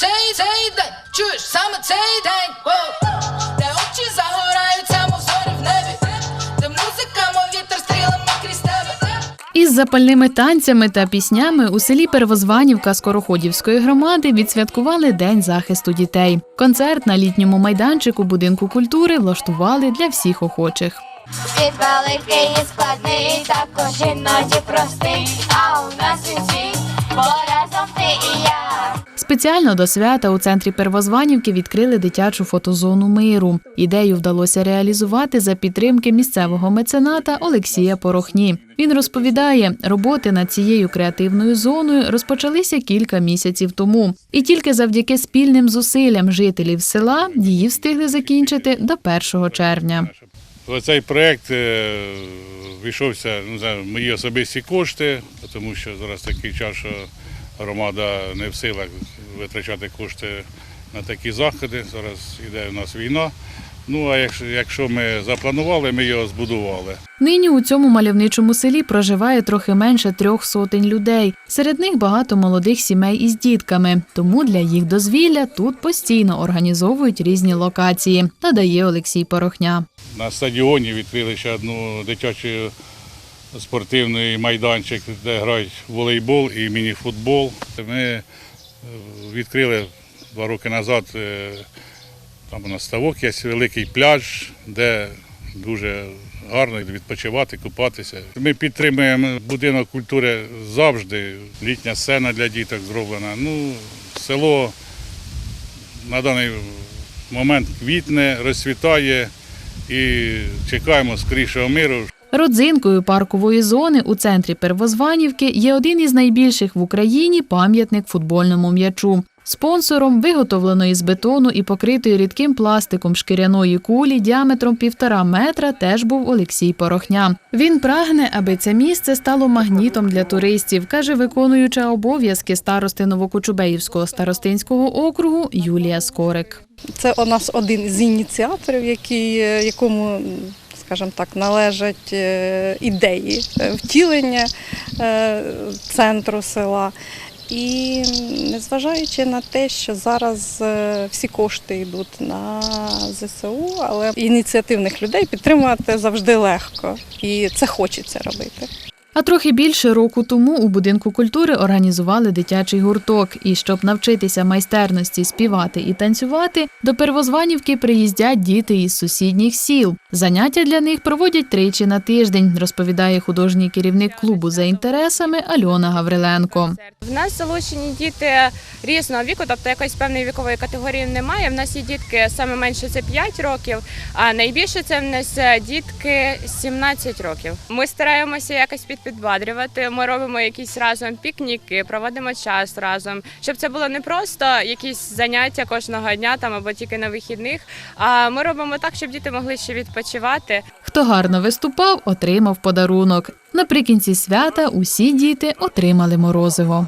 Цей цей день, чуєш, саме цей день, де очі загорають, само зорі в небі, де музика, мов вітер стрілами крізь тебе. Із запальними танцями та піснями у селі Первозванівка Скороходівської громади відсвяткували День захисту дітей. Концерт на літньому майданчику будинку культури влаштували для всіх охочих. Світ великий і складний, також іноді простий, а у нас свій, бо разом ти і я. Спеціально до свята у центрі Первозванівки відкрили дитячу фотозону миру. Ідею вдалося реалізувати за підтримки місцевого мецената Олексія Порохні. Він розповідає, роботи над цією креативною зоною розпочалися кілька місяців тому, і тільки завдяки спільним зусиллям жителів села її встигли закінчити до 1 червня. Цей проєкт е, війшовся ну, за мої особисті кошти, тому що зараз такий час, що громада не в силах витрачати кошти на такі заходи. Зараз йде у нас війна. Ну а якщо, якщо ми запланували, ми його збудували. Нині у цьому мальовничому селі проживає трохи менше трьох сотень людей. Серед них багато молодих сімей із дітками. Тому для їх дозвілля тут постійно організовують різні локації, надає Олексій Порохня. На стадіоні відкрили ще одну дитячу спортивний майданчик, де грають волейбол і мініфутбол. Ми е, відкрили два роки назад. е, Там у нас ставок є великий пляж, де дуже гарно відпочивати, купатися. Ми підтримуємо будинок культури завжди. Літня сцена для діток зроблена. Ну, село на даний момент квітне, розцвітає і чекаємо скорішого миру. Родзинкою паркової зони у центрі Первозванівки є один із найбільших в Україні пам'ятник футбольному м'ячу. Спонсором виготовленої з бетону і покритої рідким пластиком шкіряної кулі діаметром півтора метра теж був Олексій Порохня. Він прагне, аби це місце стало магнітом для туристів, каже виконуюча обов'язки старости Новокочубеївського старостинського округу Юлія Скорик. Це у нас один з ініціаторів, який, е, якому, скажімо так, належать е, ідеї е, втілення е, центру села. І незважаючи на те, що зараз всі кошти йдуть на ЗСУ, але ініціативних людей підтримувати завжди легко, і це хочеться робити. А трохи більше року тому у будинку культури організували дитячий гурток. І щоб навчитися майстерності співати і танцювати, до Первозванівки приїздять діти із сусідніх сіл. Заняття для них проводять тричі на тиждень, розповідає художній керівник клубу за інтересами Альона Гавриленко. В нас залучені діти різного віку, тобто якоїсь певної вікової категорії немає. В нас є дітки саме менше це 5 років, а найбільше це в нас дітки 17 років. Ми стараємося якось підпідбадрювати. Ми робимо якісь разом пікніки, проводимо час разом, щоб це було не просто якісь заняття кожного дня там або тільки на вихідних. А ми робимо так, щоб діти могли ще відпочивати. Хто гарно виступав, отримав подарунок. Наприкінці свята усі діти отримали морозиво.